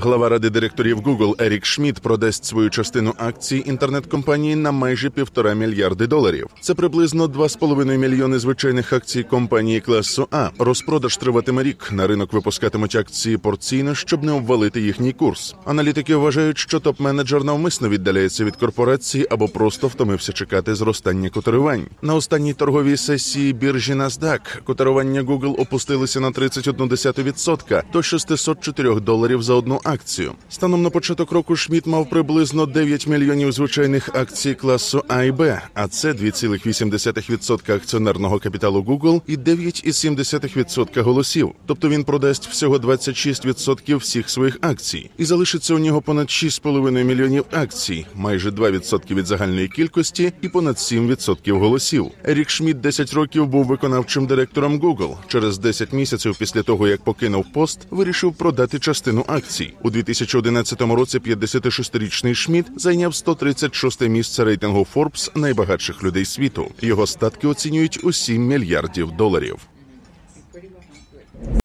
Глава ради директорів Google Ерік Шмідт продасть свою частину акцій інтернет-компанії на майже півтора мільярди доларів. Це приблизно 2,5 мільйони звичайних акцій компанії класу А. Розпродаж триватиме рік. На ринок випускатимуть акції порційно, щоб не обвалити їхній курс. Аналітики вважають, що топ-менеджер навмисно віддаляється від корпорації або просто втомився чекати зростання котирувань. На останній торговій сесії біржі NASDAQ котирування Google опустилися на 31% до 604 доларів за одну акцію. Станом на початок року Шмідт мав приблизно 9 мільйонів звичайних акцій класу А і Б, а це 2,8% акціонерного капіталу Google і 9,7% голосів. Тобто він продасть всього 26% всіх своїх акцій, і залишиться у нього понад 6,5 мільйонів акцій, майже 2% від загальної кількості і понад 7% голосів. Ерік Шмідт 10 років був виконавчим директором Google. Через 10 місяців після того, як покинув пост, вирішив продати частину акцій. У 2011 році 56-річний Шмідт зайняв 136 місце рейтингу Forbes найбагатших людей світу. Його статки оцінюють у 7 мільярдів доларів.